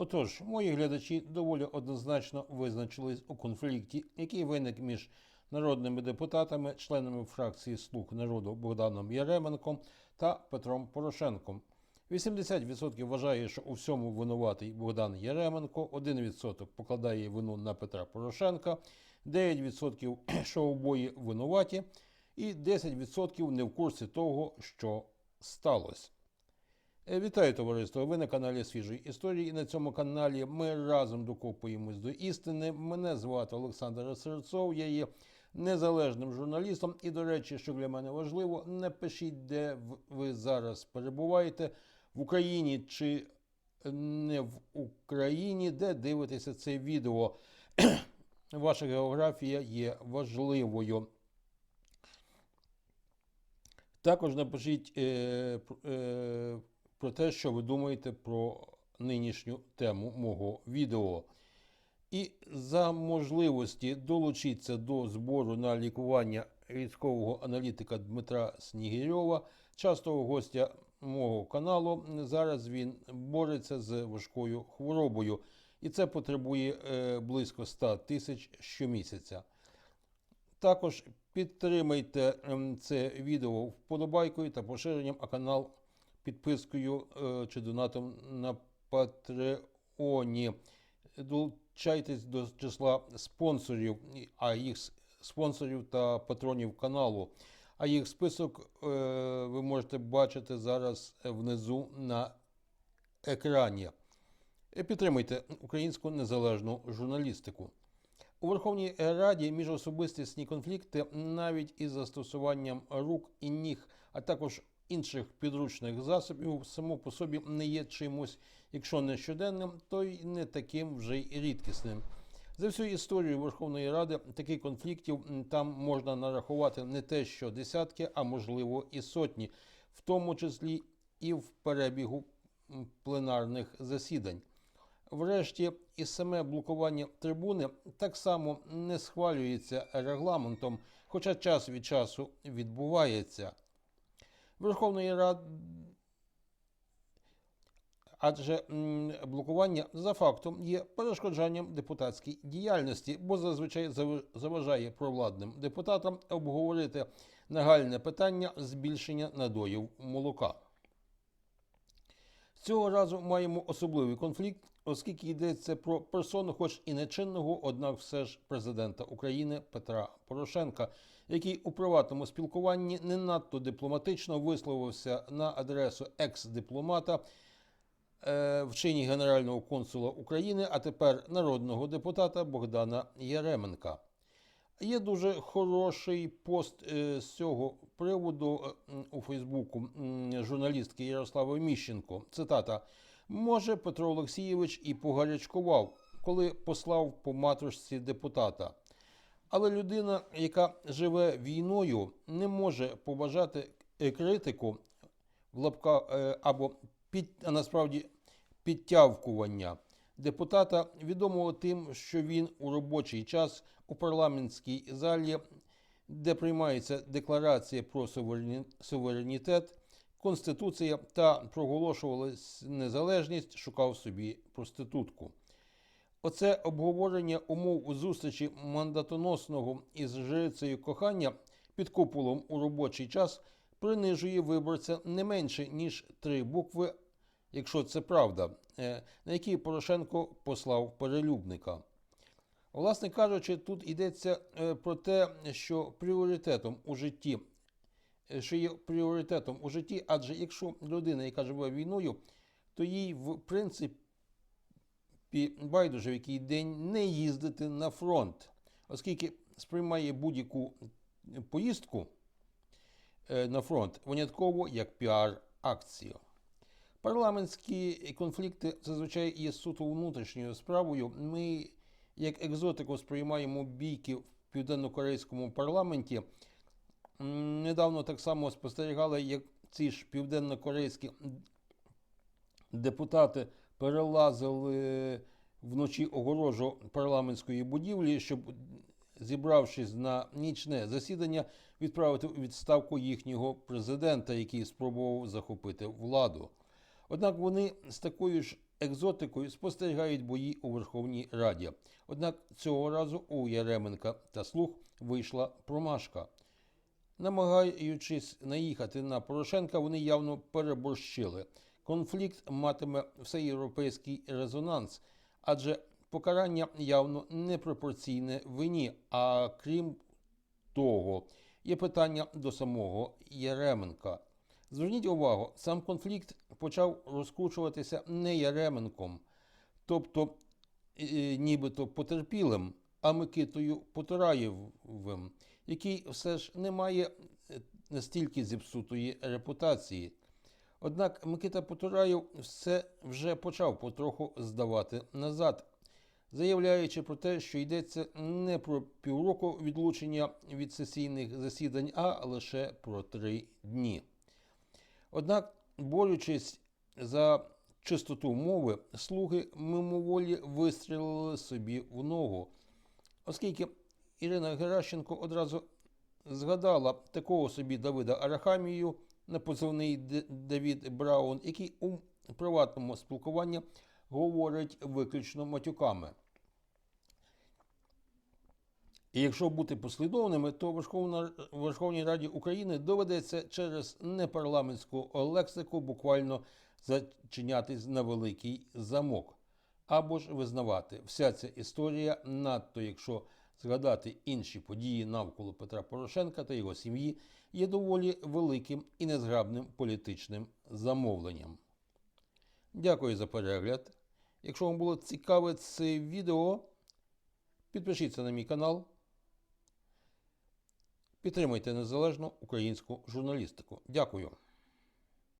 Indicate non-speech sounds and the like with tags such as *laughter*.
Отож, мої глядачі доволі однозначно визначились у конфлікті, який виник між народними депутатами, членами фракції Слуг народу Богданом Яременком та Петром Порошенком. 80% вважає, що у всьому винуватий Богдан Яременко, 1% покладає вину на Петра Порошенка, 9% *clears throat* що обоє винуваті, і 10% не в курсі того, що сталося. Е, Вітаю товариство! Ви на каналі Свіжої історії. І на цьому каналі ми разом докопуємось до істини. Мене звати Олександр Серцов. Я є незалежним журналістом. І, до речі, що для мене важливо, напишіть, де ви зараз перебуваєте в Україні чи не в Україні, де дивитеся це відео. *clears throat* Ваша географія є важливою. Також напишіть е, е, про те, що ви думаєте про нинішню тему мого відео. І за можливості долучитися до збору на лікування військового аналітика Дмитра Снігирьова, частого гостя мого каналу. Зараз він бореться з важкою хворобою, і це потребує е, близько 100 тисяч щомісяця. Також підтримайте ем, це відео вподобайкою та поширенням, а канал підпискою е, чи донатом на Патреоні. Долучайтесь до числа спонсорів, а їх спонсорів та патронів каналу. А їх список е, ви можете бачити зараз внизу на екрані. Е, Підтримуйте українську незалежну журналістику. У Верховній Раді міжособистісні конфлікти навіть із застосуванням рук і ніг, а також інших підручних засобів, само по собі не є чимось, якщо не щоденним, то й не таким вже й рідкісним. За всю історію Верховної Ради таких конфліктів там можна нарахувати не те, що десятки, а можливо і сотні, в тому числі і в перебігу пленарних засідань. Врешті, і саме блокування трибуни так само не схвалюється регламентом, хоча час від часу відбувається. Верховної Ради. Адже блокування за фактом є перешкоджанням депутатській діяльності, бо зазвичай зав- заважає провладним депутатам обговорити нагальне питання збільшення надоїв молока. Цього разу маємо особливий конфлікт, оскільки йдеться про персону, хоч і нечинного, однак все ж президента України Петра Порошенка, який у приватному спілкуванні не надто дипломатично висловився на адресу екс-дипломата е, в чині генерального консула України, а тепер народного депутата Богдана Яременка. Є дуже хороший пост е, з цього приводу е, у Фейсбуку журналістки Ярослави Міщенко. Цитата: Може, Петро Олексійович і погарячкував, коли послав по матушці депутата. Але людина, яка живе війною, не може побажати е, критику в лапках е, або під, насправді підтявкування депутата, відомого тим, що він у робочий час у парламентській залі, де приймається декларація про суверенітет, конституція та проголошувалась незалежність, шукав собі проститутку. Оце обговорення умов зустрічі мандатоносного із жрицею кохання під куполом у робочий час принижує виборця не менше ніж три букви, якщо це правда, е, на які Порошенко послав перелюбника. Власне кажучи, тут йдеться е, про те, що пріоритетом у житті, е, що є пріоритетом у житті, адже якщо людина, яка живе війною, то їй в принципі пі- байдуже в який день не їздити на фронт, оскільки сприймає будь-яку поїздку е, на фронт винятково як піар-акцію. Парламентські конфлікти зазвичай є суто внутрішньою справою. Ми, як екзотику, сприймаємо бійки в південно-корейському парламенті. Недавно так само спостерігали, як ці ж південно-корейські депутати перелазили вночі огорожу парламентської будівлі, щоб, зібравшись на нічне засідання, відправити у відставку їхнього президента, який спробував захопити владу. Однак вони з такою ж екзотикою спостерігають бої у Верховній Раді. Однак цього разу у Яременка та слуг вийшла промашка. Намагаючись наїхати на Порошенка, вони явно переборщили. Конфлікт матиме всеєвропейський резонанс, адже покарання явно непропорційне вині. А крім того, є питання до самого Яременка. Зверніть увагу, сам конфлікт почав розкручуватися не Яременком, тобто е, нібито потерпілим, а Микитою Потураєвим, який все ж не має е, настільки зіпсутої репутації. Однак Микита Потураєв все вже почав потроху здавати назад, заявляючи про те, що йдеться не про півроку відлучення від сесійних засідань, а лише про три дні. Однак, борючись за чистоту мови, слуги мимоволі вистрілили собі в ногу, оскільки Ірина Геращенко одразу згадала такого собі Давида Арахамію на позивний Давід Браун, який у приватному спілкуванні говорить виключно матюками. І якщо бути послідовними, то Верховна, Верховній Раді України доведеться через непарламентську лексику буквально зачинятись на великий замок. Або ж визнавати, вся ця історія, надто якщо згадати інші події навколо Петра Порошенка та його сім'ї, є доволі великим і незграбним політичним замовленням. Дякую за перегляд. Якщо вам було цікаве це відео, підпишіться на мій канал. Підтримуйте незалежну українську журналістику. Дякую.